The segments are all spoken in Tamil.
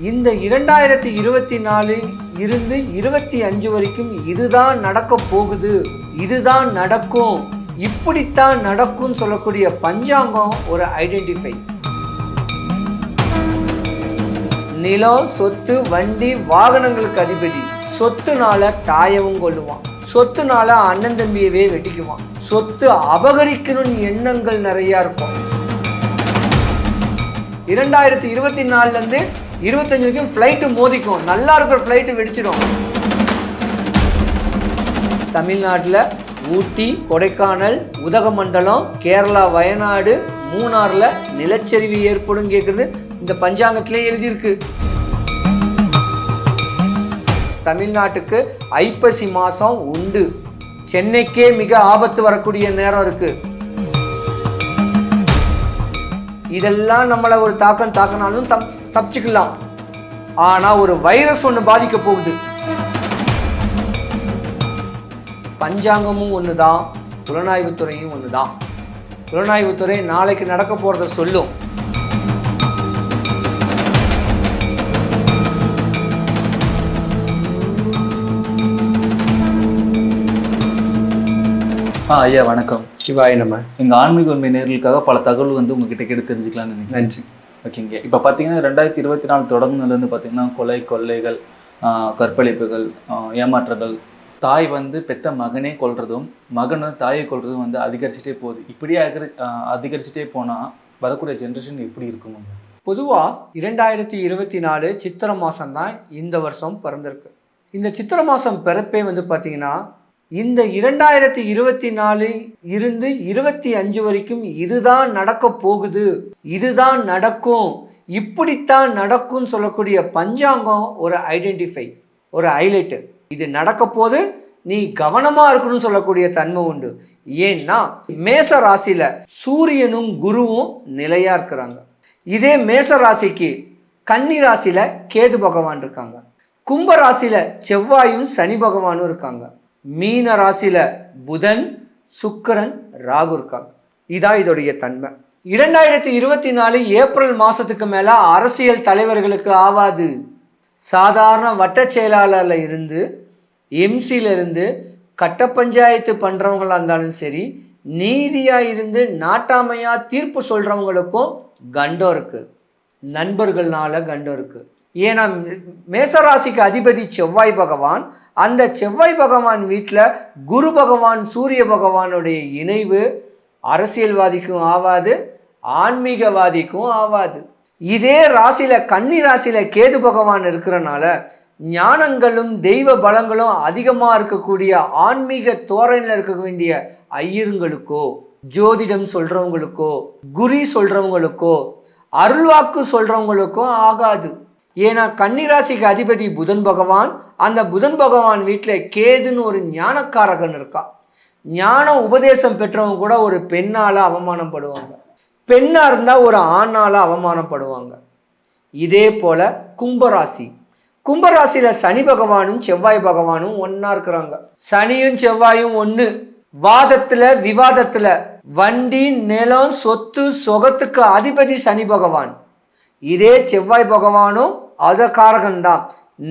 இந்த இரண்டாயிரத்தி இருபத்தி நாலு இருந்து இருபத்தி அஞ்சு வரைக்கும் இதுதான் நடக்க போகுது இதுதான் நடக்கும் இப்படித்தான் நடக்கும் சொல்லக்கூடிய பஞ்சாங்கம் ஒரு ஐடென்டிஃபை நிலம் சொத்து வண்டி வாகனங்களுக்கு அதிபதி. சொத்துனால தாயவும் கொள்ளுவான். சொத்துனால அண்ணன் தம்பியவே வெட்டிக்குவான். சொத்து அபகரிக்கணும்னு எண்ணங்கள் நிறைய இருக்கும். இரண்டாயிரத்தி இருபத்தி நாலுல இருந்து இருபத்தஞ்சு வரைக்கும் ஃப்ளைட்டு மோதிக்கும். நல்லா இருக்கிற ஃப்ளைட்டு வெடிச்சிடும். தமிழ்நாட்டில் ஊட்டி கொடைக்கானல் உதகமண்டலம் கேரளா வயநாடு மூணாரில் நிலச்சரிவு ஏற்படும் கேட்குறது இந்த பஞ்சாங்கத்திலே எழுதியிருக்கு. தமிழ்நாட்டுக்கு ஐப்பசி மாதம் உண்டு. சென்னைக்கே மிக ஆபத்து வரக்கூடிய நேரம் இருக்கு. இதெல்லாம் நம்மளை ஒரு தாக்கம் தாக்கினாலும் தப் தப்பிச்சுக்கலாம். ஆனா ஒரு வைரஸ் ஒன்று பாதிக்க போகுது. பஞ்சாங்கமும் ஒன்று தான் புலனாய்வுத்துறையும் ஒன்று தான் புலனாய்வுத்துறை நாளைக்கு நடக்க போகிறத சொல்லும். ஆ ஐயா வணக்கம். சிவாய் நம்ம எங்கள் ஆன்மீக உண்மை நேர்களுக்காக பல தகவல் வந்து உங்ககிட்ட கேட்டு தெரிஞ்சுக்கலாம்னு நினைக்கிறேன். நன்றி. ஓகேங்க இப்போ பார்த்தீங்கன்னா ரெண்டாயிரத்தி இருபத்தி நாலு தொடங்குனதுலேருந்து பார்த்தீங்கன்னா கொலை கொள்ளைகள் கற்பழிப்புகள் ஏமாற்றுதல் தாய் வந்து பெத்த மகனே கொல்றதும் மகன் தாயை கொல்றதும் வந்து அதிகரிச்சுட்டே போகுது. இப்படியே அகரி அதிகரிச்சுட்டே போனால் வரக்கூடிய ஜென்ரேஷன் எப்படி இருக்கும் பொதுவாக இரண்டாயிரத்தி இருபத்தி நாலு சித்திரை மாதம் தான் இந்த வருஷம் பிறந்திருக்கு. இந்த சித்திரை மாதம் பிறப்பே வந்து பார்த்தீங்கன்னா இந்த இரண்டாயிரத்தி இருபத்தி நாலு இருந்து இருபத்தி அஞ்சு வரைக்கும் இதுதான் நடக்க போகுது. இதுதான் நடக்கும். இப்படித்தான் நடக்கும்னு சொல்லக்கூடிய பஞ்சாங்கம் ஒரு ஐடென்டிஃபை ஒரு ஹைலைட்டு இது நடக்க போது நீ கவனமா இருக்கணும்னு சொல்லக்கூடிய தன்மை உண்டு. ஏன்னா மேச ராசியில சூரியனும் குருவும் நிலையா இருக்கிறாங்க. இதே மேச ராசிக்கு கன்னி ராசியில கேது பகவான் இருக்காங்க. கும்ப ராசியில செவ்வாயும் சனி பகவானும் இருக்காங்க. மீன ராசியில் புதன் சுக்கரன் ராகு இருக்காங்க. இதான் இதோடைய தன்மை. இரண்டாயிரத்தி இருபத்தி நாலு ஏப்ரல் மாதத்துக்கு மேலே அரசியல் தலைவர்களுக்கு ஆவாது. சாதாரண வட்ட செயலாளரில் இருந்து எம்சியிலிருந்து இருந்து கட்ட பஞ்சாயத்து பண்ணுறவங்களாக இருந்தாலும் சரி நீதியாக இருந்து நாட்டாமையாக தீர்ப்பு சொல்கிறவங்களுக்கும் கண்டம் இருக்குது நண்பர்கள்னால கண்டம் இருக்குது ஏன்னா மேசராசிக்கு அதிபதி செவ்வாய் பகவான் அந்த செவ்வாய் பகவான் வீட்டில் குரு பகவான் சூரிய பகவானுடைய இணைவு அரசியல்வாதிக்கும் ஆவாது ஆன்மீகவாதிக்கும் ஆவாது. இதே ராசியில் கன்னி ராசியில் கேது பகவான் இருக்கிறனால ஞானங்களும் தெய்வ பலங்களும் அதிகமாக இருக்கக்கூடிய ஆன்மீக தோரணையில் இருக்க வேண்டிய ஐயருங்களுக்கோ ஜோதிடம் சொல்கிறவங்களுக்கோ குறி சொல்கிறவங்களுக்கோ அருள்வாக்கு சொல்கிறவங்களுக்கோ ஆகாது. ஏன்னா கன்னிராசிக்கு அதிபதி புதன் பகவான் அந்த புதன் பகவான் வீட்டில் கேதுன்னு ஒரு ஞானக்காரகன் இருக்கா. ஞான உபதேசம் பெற்றவங்க கூட ஒரு பெண்ணால அவமானப்படுவாங்க. பெண்ணாக இருந்தால் ஒரு ஆணால் அவமானப்படுவாங்க. இதே போல் கும்பராசி. கும்பராசியில் சனி பகவானும் செவ்வாய் பகவானும் ஒன்றா இருக்கிறாங்க. சனியும் செவ்வாயும் ஒன்று வாதத்தில் விவாதத்தில் வண்டி நிலம் சொத்து சொகத்துக்கு அதிபதி சனி பகவான். இதே செவ்வாய் பகவானும் அத காரகம்தான்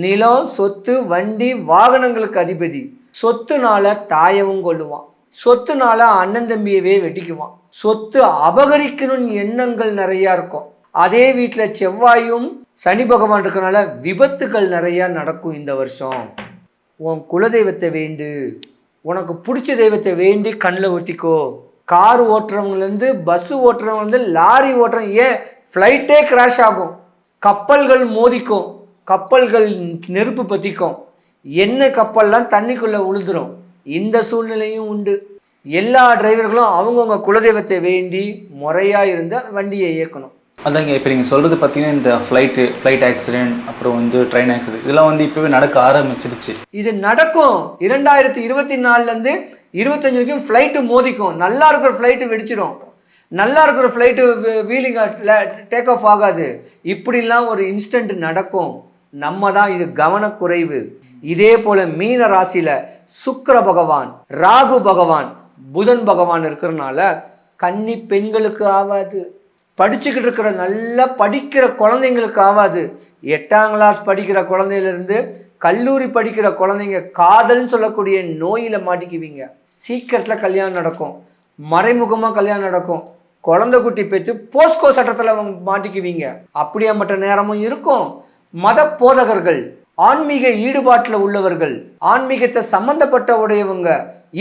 நிலம் சொத்து வண்டி வாகனங்களுக்கு அதிபதி. சொத்துனால தாயவும் கொள்ளுவான். சொத்துனால அண்ணன் தம்பியவே வெட்டிக்குவான். சொத்து அபகரிக்கணும்னு எண்ணங்கள் நிறைய இருக்கும். அதே வீட்டில் செவ்வாயும் சனி பகவான் இருக்கனால விபத்துகள் நிறைய நடக்கும் இந்த வருஷம். உன் குலதெய்வத்தை வேண்டு. உனக்கு பிடிச்ச தெய்வத்தை வேண்டி கண்ணில் ஒட்டிக்கோ கார் ஓட்டுறவங்கலேருந்து பஸ்ஸு ஓட்டுறவங்கலேருந்து லாரி ஓட்டுறவங்க. ஏன் ஃப்ளைட்டே கிராஷ் ஆகும். கப்பல்கள் மோதிக்கும். கப்பல்கள் நெருப்பு பற்றிக்கும் என்ன கப்பல்லாம் தண்ணிக்குள்ளே உழுதுரும்? இந்த சூழ்நிலையும் உண்டு. எல்லா டிரைவர்களும் அவங்கவுங்க குலதெய்வத்தை வேண்டி முறையாக இருந்த வண்டியை இயக்கணும். அதாங்க இப்போ நீங்கள் சொல்கிறது பார்த்தீங்கன்னா இந்த ஃப்ளைட்டு ஃப்ளைட் ஆக்சிடென்ட் அப்புறம் வந்து ட்ரெயின் ஆக்சிடென்ட் இதெல்லாம் வந்து இப்போவே நடக்க ஆரம்பிச்சிருச்சு. இது நடக்கும். இரண்டாயிரத்தி இருபத்தி நாலுலேருந்து இருபத்தஞ்சு வரைக்கும் ஃப்ளைட்டு மோதிக்கும். நல்லா இருக்கிற ஃப்ளைட்டு வெடிச்சிடும் நல்லா இருக்கிற ஃப்ளைட்டு வீலிங் டேக் ஆஃப் ஆகாது. இப்படிலாம் ஒரு இன்ஸ்டன்ட் நடக்கும். நம்ம தான் இது கவனக்குறைவு. இதே போல மீன ராசியில சுக்கர பகவான் ராகு பகவான் புதன் பகவான் இருக்கிறனால கன்னி பெண்களுக்கு ஆகாது படிச்சுக்கிட்டு இருக்கிற நல்லா படிக்கிற குழந்தைங்களுக்கு ஆகாது எட்டாம் கிளாஸ் படிக்கிற குழந்தையிலேருந்து கல்லூரி படிக்கிற குழந்தைங்க காதல்னு சொல்லக்கூடிய நோயில் மாட்டிக்குவீங்க. சீக்கிரத்தில் கல்யாணம் நடக்கும். மறைமுகமாக கல்யாணம் நடக்கும். குழந்தை குட்டி பெற்று போஸ்கோ சட்டத்தில் மாட்டிக்குவீங்க. அப்படியாப்பட்ட நேரமும் இருக்கும். மத போதகர்கள் ஆன்மீக ஈடுபாட்டில் உள்ளவர்கள் ஆன்மீகத்தை சம்பந்தப்பட்ட உடையவங்க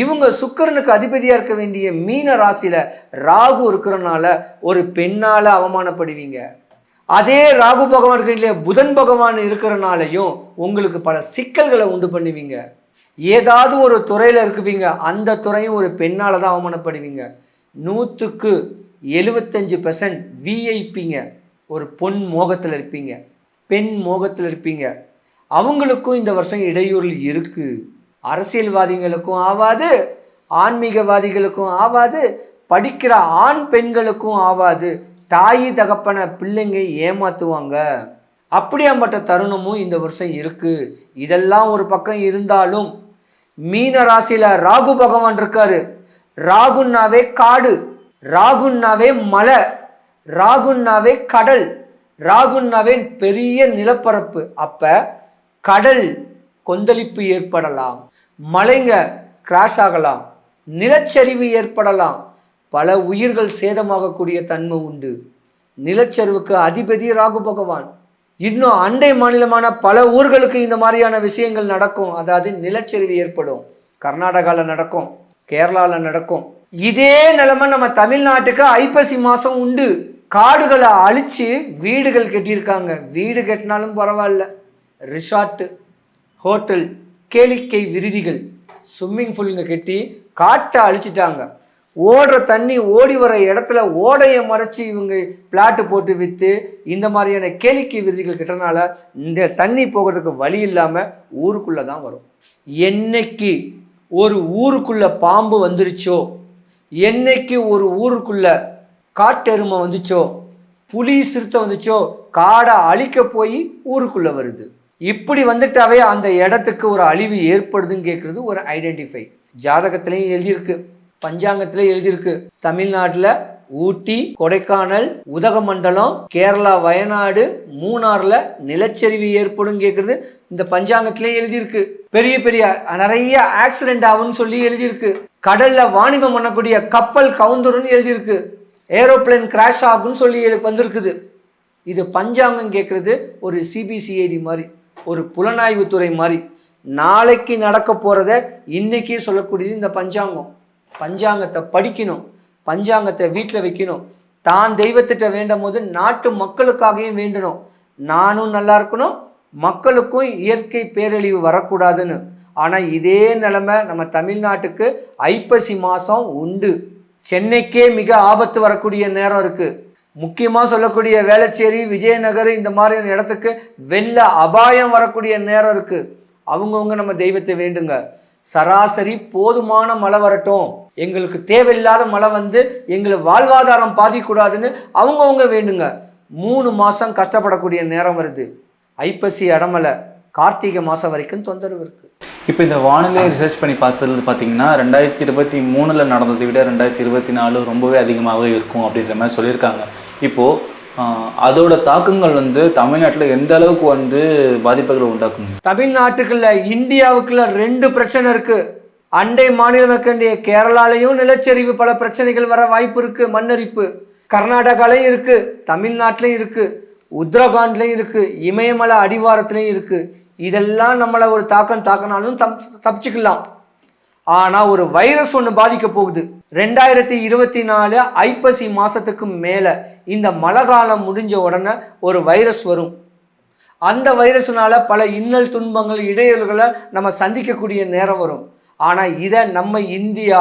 இவங்க சுக்கிரனுக்கு அதிபதியாக இருக்க வேண்டிய மீன ராசியில் ராகு இருக்கிறனால ஒரு பெண்ணால் அவமானப்படுவீங்க. அதே ராகு பகவான் புதன் பகவான் இருக்கிறனாலையும் உங்களுக்கு பல சிக்கல்களை உண்டு பண்ணுவீங்க. ஏதாவது ஒரு துறையில் இருக்குவீங்க. அந்த துறையும் ஒரு பெண்ணால் தான் அவமானப்படுவீங்க. நூற்றுக்கு எழுபத்தஞ்சு பர்சன்ட் விஐபிங்க ஒரு பொன் மோகத்தில் இருப்பீங்க. பெண் மோகத்தில் இருப்பீங்க. அவங்களுக்கும் இந்த வருஷம் இடையூறு இருக்குது அரசியல்வாதிகளுக்கும் ஆவாது ஆன்மீகவாதிகளுக்கும் ஆவாது படிக்கிற ஆண் பெண்களுக்கும் ஆவாது. தாய் தகப்பன பிள்ளைங்க ஏமாற்றுவாங்க அப்படியாப்பட்ட தருணமும் இந்த வருஷம் இருக்குது இதெல்லாம் ஒரு பக்கம் இருந்தாலும் மீன ராசியில் ராகு பகவான் இருக்காரு. ராகுன்னாவே காடு. ராகுன்னாவே மலை ராகுன்னாவே கடல் ராகுன்னாவே பெரிய நிலப்பரப்பு. அப்ப கடல் கொந்தளிப்பு ஏற்படலாம் மலைங்க கிராஷ் ஆகலாம் நிலச்சரிவு ஏற்படலாம். பல உயிர்கள் சேதமாகக்கூடிய தன்மை உண்டு. நிலச்சரிவுக்கு அதிபதி ராகு பகவான். இன்னும் அண்டை மாநிலமான பல ஊர்களுக்கு இந்த மாதிரியான விஷயங்கள் நடக்கும். அதாவது நிலச்சரிவு ஏற்படும். கர்நாடகாவில் நடக்கும் கேரளாவில் நடக்கும். இதே நிலைமை நம்ம தமிழ்நாட்டுக்கு ஐப்பசி மாதம் உண்டு. காடுகளை அழித்து வீடுகள் கட்டியிருக்காங்க. வீடு கட்டினாலும் பரவாயில்ல. ரிசார்ட்டு ஹோட்டல் கேளிக்கை விருதிகள் ஸ்விம்மிங் ஃபூலுங்க கட்டி காட்டை அழிச்சிட்டாங்க. ஓடுற தண்ணி ஓடி வர இடத்துல ஓடையை மறைச்சி இவங்க பிளாட்டு போட்டு விற்று இந்த மாதிரியான கேளிக்கை விருதிகள் கிட்டனால இந்த தண்ணி போகிறதுக்கு வழி இல்லாமல் ஊருக்குள்ளே தான் வரும். என்னைக்கு ஒரு ஊருக்குள்ளே பாம்பு வந்துருச்சோ என்னைக்கு ஒரு ஊருக்குள்ள காட்டெருமை வந்துச்சோ புலி சிறுத்தை வந்துச்சோ காடை அழிக்க போய் ஊருக்குள்ள வருது. இப்படி வந்துட்டாவே அந்த இடத்துக்கு ஒரு அழிவு ஏற்படுதுன்னு கேட்குறது ஒரு ஐடென்டிஃபை ஜாதகத்திலையும் எழுதியிருக்கு பஞ்சாங்கத்திலையும் எழுதியிருக்கு. தமிழ்நாட்டில் ஊட்டி கொடைக்கானல் உதகமண்டலம் கேரளா வயநாடு மூணாறில் நிலச்சரிவு ஏற்படும் கேட்குறது இந்த பஞ்சாங்கத்திலே எழுதியிருக்கு. பெரிய பெரிய நிறைய ஆக்சிடென்ட் ஆகும்னு சொல்லி எழுதியிருக்கு. கடல்ல வாணிபம் பண்ணக்கூடிய கப்பல் கவுந்தருன்னு எழுதியிருக்கு. ஏரோப்ளேன் கிராஷ் ஆகும்னு சொல்லி எழு- வந்திருக்குது. இது பஞ்சாங்கம் கேட்குறது ஒரு சிபிசிஐடி மாதிரி ஒரு புலனாய்வுத்துறை மாதிரி. நாளைக்கு நடக்க போகிறத இன்னைக்கே சொல்லக்கூடியது இந்த பஞ்சாங்கம். பஞ்சாங்கத்தை படிக்கணும் பஞ்சாங்கத்தை வீட்டில் வைக்கணும். தான் தெய்வத்திட்ட வேண்டும் போது நாட்டு மக்களுக்காகவும் வேண்டணும். நானும் நல்லா இருக்கணும் மக்களுக்கும் இயற்கை பேரழிவு வரக்கூடாதுன்னு. ஆனால் இதே நிலைமை நம்ம தமிழ்நாட்டுக்கு ஐப்பசி மாதம் உண்டு. சென்னைக்கே மிக ஆபத்து வரக்கூடிய நேரம் இருக்குது முக்கியமாக சொல்லக்கூடிய வேளச்சேரி விஜயநகர் இந்த மாதிரியான இடத்துக்கு வெள்ள அபாயம் வரக்கூடிய நேரம் இருக்குது அவங்கவுங்க நம்ம தெய்வத்தை வேண்டுங்க. சராசரி போதுமான மழை வரட்டும். எங்களுக்கு தேவையில்லாத மழை வந்து எங்களை வாழ்வாதாரம் பாதிக்கூடாதுன்னு அவங்கவுங்க வேண்டுங்க. மூணு மாதம் கஷ்டப்படக்கூடிய நேரம் வருது. ஐப்பசி அடமலை கார்த்திகை மாதம் வரைக்கும் தொந்தரவு இருக்குது இப்போ இந்த வானிலை ரிசர்ச் பண்ணி பார்த்தது பார்த்தீங்கன்னா ரெண்டாயிரத்தி இருபத்தி மூணில் நடந்ததை விட ரெண்டாயிரத்தி இருபத்தி நாலு ரொம்பவே அதிகமாகவே இருக்கும் அப்படின்ற மாதிரி சொல்லியிருக்காங்க. இப்போது அதோட தாக்கங்கள் வந்து தமிழ்நாட்டில் எந்த அளவுக்கு வந்து பாதிப்புகளை உண்டாக்கும்? தமிழ்நாட்டுக்குள்ள இந்தியாவுக்குள்ள ரெண்டு பிரச்சனை இருக்கு. அண்டை மாநிலம் இருக்கின்ற கேரளாலையும் நிலச்சரிவு பல பிரச்சனைகள் வர வாய்ப்பு இருக்கு மண்ணரிப்பு. கர்நாடகாலையும் இருக்கு தமிழ்நாட்டிலையும் இருக்கு. உத்தரகாண்ட்லேயும் இருக்குது இமயமலை அடிவாரத்துலேயும் இருக்குது இதெல்லாம் நம்மளை ஒரு தாக்கம் தாக்கினாலும் தப் தப்பிச்சுக்கலாம். ஆனால் ஒரு வைரஸ் ஒன்று பாதிக்க போகுது. ரெண்டாயிரத்தி இருபத்தி நாலு ஐப்பசி மாதத்துக்கு மேலே இந்த மழை காலம் முடிஞ்ச உடனே ஒரு வைரஸ் வரும். அந்த வைரஸ்னால பல இன்னல் துன்பங்கள் இடையூறுகளை நம்ம சந்திக்கக்கூடிய நேரம் வரும். ஆனால் இதை நம்ம இந்தியா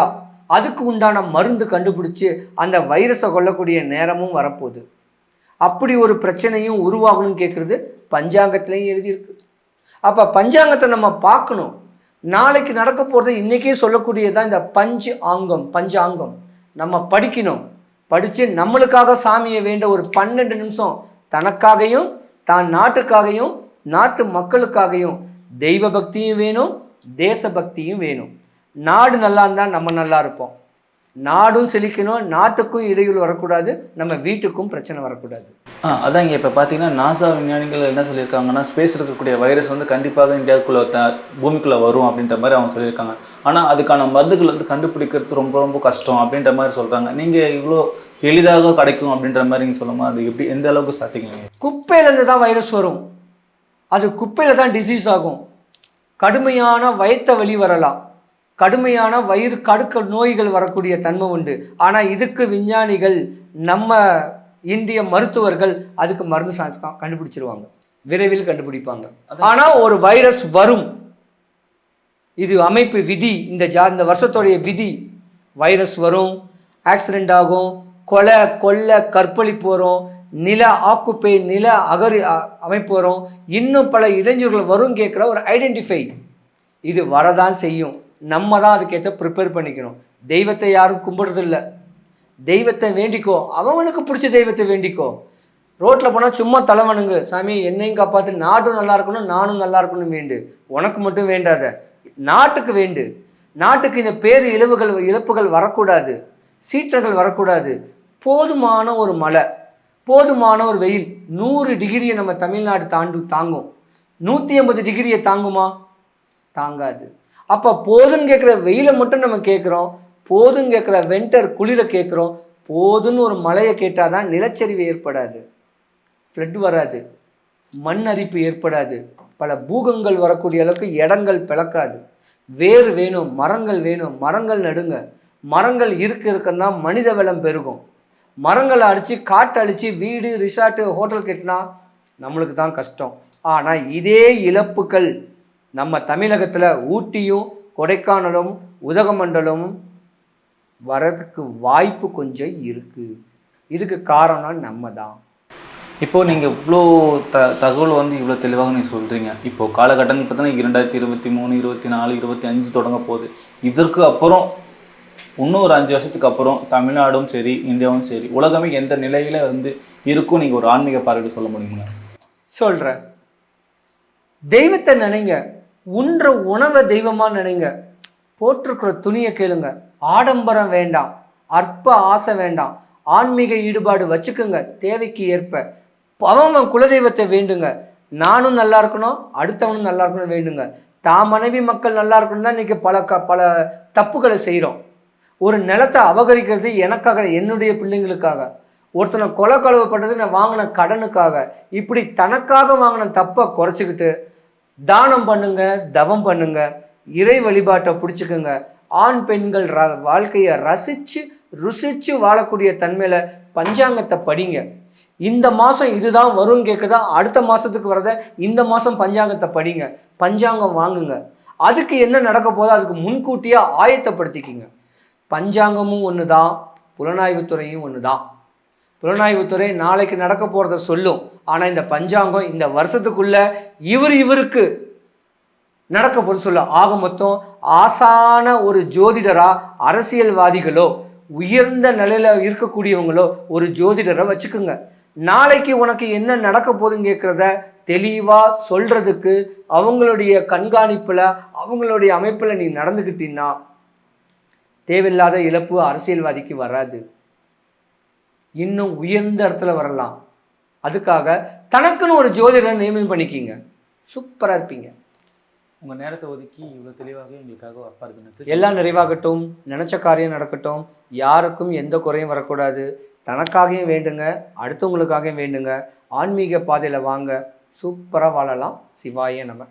அதுக்கு உண்டான மருந்து கண்டுபிடிச்சு அந்த வைரஸை கொல்லக்கூடிய நேரமும் வரப்போகுது. அப்படி ஒரு பிரச்சனையும் உருவாகணும்னு கேட்குறது பஞ்சாங்கத்திலையும் எழுதியிருக்கு. அப்போ பஞ்சாங்கத்தை நம்ம பார்க்கணும். நாளைக்கு நடக்க போகிறது இன்றைக்கே சொல்லக்கூடியதான் இந்த பஞ்சு ஆங்கம் பஞ்சாங்கம். நம்ம படிக்கணும். படித்து நம்மளுக்காக சாமியை வேண்ட ஒரு பன்னெண்டு நிமிஷம் தனக்காகையும் தான் நாட்டுக்காகையும் நாட்டு மக்களுக்காகையும் தெய்வ பக்தியும் வேணும் தேச பக்தியும் வேணும். நாடு நல்லா இருந்தால் நம்ம நல்லா இருப்போம். நாடும் செழிக்கணும் நாட்டுக்கும் இடையூறு வரக்கூடாது நம்ம வீட்டுக்கும் பிரச்சனை வரக்கூடாது. ஆ அதான் இங்கே இப்போ பார்த்தீங்கன்னா நாசா விஞ்ஞானிகள் என்ன சொல்லியிருக்காங்கன்னா ஸ்பேஸ் இருக்கக்கூடிய வைரஸ் வந்து கண்டிப்பாக இந்தியாவுக்குள்ளே த பூமிக்குள்ளே வரும் அப்படின்ற மாதிரி அவங்க சொல்லியிருக்காங்க. ஆனால் அதுக்கான மருந்துகள் வந்து கண்டுபிடிக்கிறது ரொம்ப ரொம்ப கஷ்டம் அப்படின்ற மாதிரி சொல்கிறாங்க நீங்கள் இவ்வளோ எளிதாக கிடைக்கும் அப்படின்ற மாதிரி நீங்கள் சொல்லும்போது அது எப்படி எந்த அளவுக்கு சாத்திக்கலீங்க குப்பையிலேருந்து தான் வைரஸ் வரும். அது குப்பையில் தான் டிசீஸ் ஆகும். கடுமையான வயத்த வலி வரலாம். கடுமையான வயிறு கடுக்க நோய்கள் வரக்கூடிய தன்மை உண்டு. ஆனால் இதுக்கு விஞ்ஞானிகள் நம்ம இந்திய மருத்துவர்கள் அதுக்கு மருந்து சா- கண்டுபிடிச்சிருவாங்க. விரைவில் கண்டுபிடிப்பாங்க. ஆனால் ஒரு வைரஸ் வரும். இது அமைப்பு விதி. இந்த ஜா இந்த வருஷத்துடைய விதி. வைரஸ் வரும் ஆக்சிடென்ட் ஆகும் கொலை கொள்ளை கற்பழிப்பு வரும் நில ஆக்குப்பை நில அகரி அமைப்பு வரும். இன்னும் பல இடைஞ்சல்கள் வரும் கேட்குற ஒரு ஐடென்டிஃபை இது வரதான் செய்யும். நம்ம தான் அதுக்கேற்ற ப்ரிப்பேர் பண்ணிக்கணும். தெய்வத்தை யாரும் கும்பிடுறதில்ல. தெய்வத்தை வேண்டிக்கோ. அவனுக்கு பிடிச்ச தெய்வத்தை வேண்டிக்கோ. ரோட்டில் போனால் சும்மா தலைவனுங்க சாமி என்னையும் காப்பாற்று நாடும் நல்லா இருக்கணும் நானும் நல்லா இருக்கணும் வேண்டு. உனக்கு மட்டும் வேண்டாத. நாட்டுக்கு வேண்டு. நாட்டுக்கு இந்த பேரு இழவுகள் இழப்புகள் வரக்கூடாது. சீற்றங்கள் வரக்கூடாது. போதுமான ஒரு மழை போதுமான ஒரு வெயில். நூறு டிகிரியை நம்ம தமிழ்நாடு தாண்டு தாங்கும். நூற்றி ஐம்பது டிகிரியை தாங்குமா? தாங்காது. அப்போ போதுன்னு கேட்குற வெயிலை மட்டும் நம்ம கேட்குறோம் போதுன்னு கேட்குற வெண்டர் குளிரை கேட்குறோம் போதுன்னு ஒரு மழையை கேட்டால் தான் நிலச்சரிவு ஏற்படாது. ஃப்ளட் வராது. மண் அரிப்பு ஏற்படாது. பல பூகங்கள் வரக்கூடிய அளவுக்கு இடங்கள் பிளக்காது. வேர் வேணும் மரங்கள் வேணும். மரங்கள் நடுங்க. மரங்கள் இருக்க இருக்கன்னா மனித வளம் பெருகும். மரங்களை அடித்து காட்டு அடித்து வீடு ரிசார்ட்டு ஹோட்டல் கட்டினா நம்மளுக்கு தான் கஷ்டம். ஆனால் இதே இழப்புகள் நம்ம தமிழகத்தில் ஊட்டியும் கொடைக்கானலும் உதகமண்டலமும் வரதுக்கு வாய்ப்பு கொஞ்சம் இருக்குது இதுக்கு காரணம் நம்ம தான் இப்போ நீங்கள் இவ்வளோ த தகவல் வந்து இவ்வளோ தெளிவாக நீங்கள் சொல்கிறீங்க இப்போ காலகட்டம் பார்த்தீங்கன்னா இரண்டாயிரத்தி இருபத்தி மூணு இருபத்தி நாலு இருபத்தி அஞ்சு தொடங்க போகுது. இதற்கு அப்புறம் இன்னும் ஒரு அஞ்சு வருஷத்துக்கு அப்புறம் தமிழ்நாடும் சரி இந்தியாவும் சரி உலகமே எந்த நிலையில வந்து இருக்கும் நீங்கள் ஒரு ஆன்மீக பார்வையில் சொல்ல முடியுங்களா சொல்கிறேன் தெய்வத்தை நினைங்க. உன்ற உணவை தெய்வமாக நினைங்க. போட்டிருக்கிற துணியை கேளுங்க. ஆடம்பரம் வேண்டாம். அற்ப ஆசை வேண்டாம். ஆன்மீக ஈடுபாடு வச்சுக்கோங்க. தேவைக்கு ஏற்ப. அவன் அவன் குலதெய்வத்தை வேண்டுங்க. நானும் நல்லா இருக்கணும் அடுத்தவனும் நல்லா இருக்கணும் வேண்டுங்க. தான் மனைவி மக்கள் நல்லா இருக்கணும் தான் இன்றைக்கி பல க பல தப்புகளை செய்கிறோம் ஒரு நிலத்தை அபகரிக்கிறது எனக்காக என்னுடைய பிள்ளைங்களுக்காக. ஒருத்தனை கொலை கழுவு பண்ணுறது நான் வாங்கின கடனுக்காக. இப்படி தனக்காக வாங்கின தப்பை குறைச்சிக்கிட்டு தானம் பண்ணுங்க தவம் பண்ணுங்க இறை வழிபாட்டை பிடிச்சிக்கோங்க. ஆண் பெண்கள் ர வாழ்க்கையை ரசித்து ருசித்து வாழக்கூடிய தன்மையில் பஞ்சாங்கத்தை படிங்க. இந்த மாதம் இதுதான் வரும் கேட்குதா அடுத்த மாதத்துக்கு வரத இந்த மாதம் பஞ்சாங்கத்தை படிங்க. பஞ்சாங்கம் வாங்குங்க. அதுக்கு என்ன நடக்க போதோ அதுக்கு முன்கூட்டியே ஆயத்தப்படுத்திக்கிங்க. பஞ்சாங்கமும் ஒன்று தான் புலனாய்வுத்துறையும் ஒன்று தான் புலனாய்வுத்துறை நாளைக்கு நடக்க போகிறத சொல்லும். ஆனால் இந்த பஞ்சாங்கம் இந்த வருஷத்துக்குள்ள இவர் இவருக்கு நடக்க போகிறது சொல்ல. ஆக மொத்தம் ஆசான ஒரு ஜோதிடரா அரசியல்வாதிகளோ உயர்ந்த நிலையில் இருக்கக்கூடியவங்களோ ஒரு ஜோதிடரை வச்சுக்குங்க. நாளைக்கு உனக்கு என்ன நடக்க போகுதுன்னு கேட்குறத தெளிவாக சொல்கிறதுக்கு அவங்களுடைய கண்காணிப்பில் அவங்களுடைய அமைப்பில் நீ நடந்துக்கிட்டீங்கன்னா தேவையில்லாத இழப்பு அரசியல்வாதிக்கு வராது. இன்னும் உயர்ந்த இடத்துல வரலாம். அதுக்காக தனக்குன்னு ஒரு ஜோதிடரை நியமனம் பண்ணிக்கிங்க. சூப்பராக இருப்பீங்க. உங்கள் நேரத்தை ஒதுக்கி இவ்வளோ தெளிவாக எங்களுக்காக அப்பார்த்தனத்து எல்லாம் நிறைவாகட்டும். நினச்ச காரியம் நடக்கட்டும். யாருக்கும் எந்த குறையும் வரக்கூடாது. தனக்காகவும் வேண்டுங்க. அடுத்தவங்களுக்காகவும் வேண்டுங்க. ஆன்மீக பாதையில் வாங்க. சூப்பராக வாழலாம். சிவாய நம்ம